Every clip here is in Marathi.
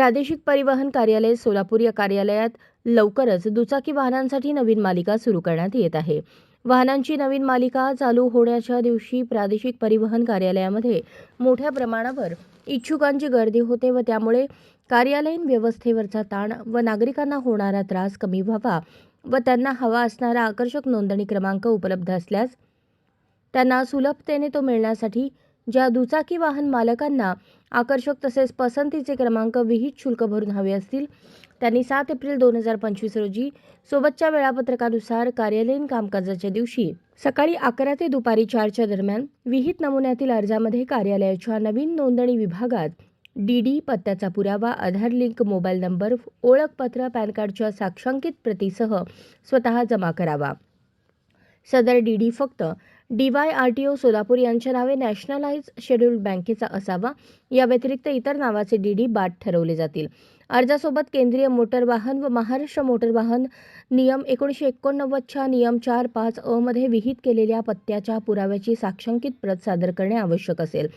प्रादेशिक परिवहन कार्यालय सोलापूर या कार्यालयात लवकरच दुचाकी वाहनांसाठी नवीन मालिका सुरू करण्यात येत आहे. वाहनांची नवीन मालिका चालू होण्याच्या दिवशी प्रादेशिक परिवहन कार्यालयामध्ये मोठ्या प्रमाणावर इच्छुकांची गर्दी होते व त्यामुळे कार्यालयीन व्यवस्थेवरचा ताण व नागरिकांना होणारा त्रास कमी व्हावा व त्यांना हवा असणारा आकर्षक नोंदणी क्रमांक उपलब्ध असल्यास त्यांना सुलभतेने तो मिळण्यासाठी ज्या दुचाकी वाहन मालकांना आकर्षक तसेच पसंतीचे क्रमांक विहित शुल्क भरून हवे असतील त्यांनी सात एप्रिल दोन हजार पंचवीस रोजी सोबतच्या वेळापत्रकानुसार कार्यालयीन कामकाजाच्या दिवशी सकाळी अकरा ते दुपारी चारच्या दरम्यान विहित नमुन्यातील अर्जामध्ये कार्यालयाच्या नवीन नोंदणी विभागात डी डी पत्त्याचा पुरावा आधार लिंक मोबाईल नंबर ओळखपत्र पॅन कार्डच्या साक्षांकित प्रतीसह स्वतः जमा करावा. सदर डी डी फक्त D Y R T O Solapur यांच्या नावे नॅशनलाइज शेड्यूल्ड बँकेचा असावा. या व्यतिरिक्त इतर नावाचे डी डी बाद ठरवले जातील. अर्जासोबत केंद्रीय मोटर वाहन व महाराष्ट्र मोटर वाहन नियम एकोणीसशे एकोणनव्वदच्या नियम चार पाच अ मध्ये विहित केलेल्या पत्त्याच्या पुराव्याची साक्षांकित प्रत सादर करणे आवश्यक असेल.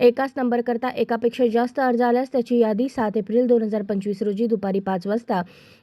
एकाच नंबरकरता एकापेक्षा जास्त अर्ज आल्यास त्याची यादी सात एप्रिल दोन हजार पंचवीस रोजी दुपारी पाच वाजता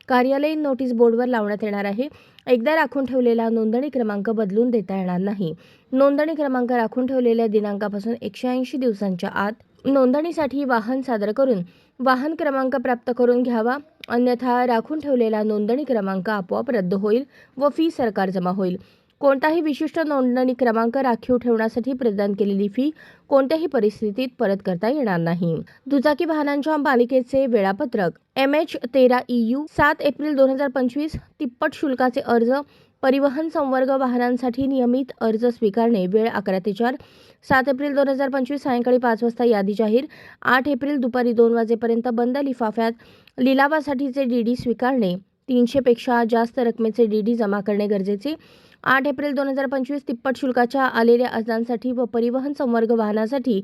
कार्यालयीन नोटीस बोर्डवर लावण्यात येणार आहे. एकदा राखून ठेवलेला नोंदणी क्रमांक बदलून देता येणार नाही. नोंदणी क्रमांक राखून ठेवलेल्या दिनांकापासून एकशे ऐंशी दिवसांच्या आत नोंदणीसाठी वाहन सादर करून वाहन क्रमांक प्राप्त करून घ्यावा. अन्यथा राखून ठेवलेला नोंदणी क्रमांक आपोआप रद्द होईल व फी सरकार जमा होईल. कोणताही विशिष्ट नोंदणी क्रमांक राखीव ठेवण्यासाठी प्रदान केलेली फी कोणत्याही परिस्थितीत परत करता येणार नाही. दुचाकी वाहनांच्या मालिकेचे वेळापत्रक एम एच तेरा ई यू सात एप्रिल दोन हजार पंचवीस तिप्पट शुल्काचे अर्ज परिवहन संवर्ग वाहनांसाठी नियमित अर्ज स्वीकारणे. वेळ अकरा ते चार. सात एप्रिल दोन हजार पंचवीस सायंकाळी पाच वाजता यादी जाहीर. आठ एप्रिल दुपारी दोन वाजेपर्यंत बंद लिफाफ्यात लिलावासाठीचे डी डी स्वीकारणे. तीनशेपेक्षा जास्त रकमेचे डी डी जमा करणे गरजेचे. आठ एप्रिल दोन हजार पंचवीस तिप्पट शुल्काच्या आलेल्या अर्जांसाठी व परिवहन संवर्ग वाहनासाठी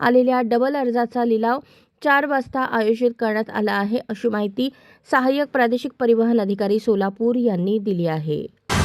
आलेल्या डबल अर्जाचा लिलाव चार वाजता आयोजित करण्यात आला आहे अशी माहिती सहाय्यक प्रादेशिक परिवहन अधिकारी सोलापूर यांनी दिली आहे.